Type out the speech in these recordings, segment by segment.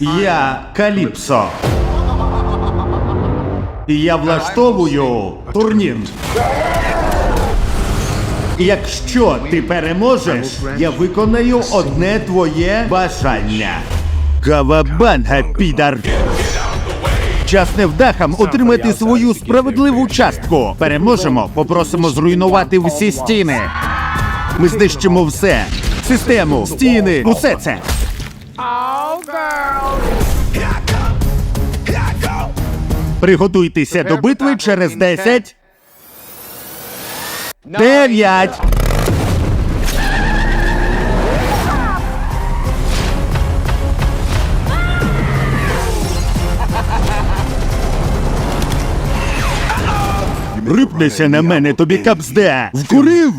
Я Каліпсо. І я влаштовую турнір. Якщо ти переможеш, я виконаю одне твоє бажання. Кавабанга, підар. Час невдахам отримати свою справедливу частку. Переможемо, попросимо зруйнувати всі стіни. Ми знищимо все. Систему, стіни, усе це. Приготуйтеся до битви через 10. 9. Рипнися на мене, тобі капзде! Вкурив!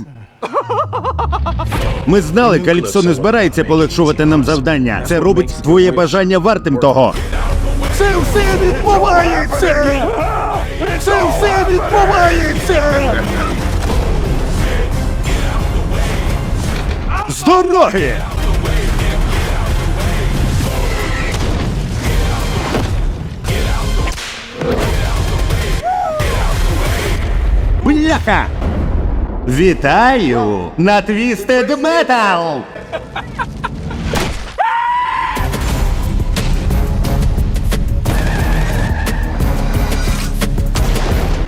Ми знали, Каліпсо не збирається полегшувати нам завдання. Це робить твоє бажання вартим того. Це все відбувається! Це все відбувається! З дороги! Бляха! Вітаю на Twisted Metal!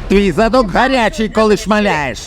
Твій задок гарячий, коли шмаляєш.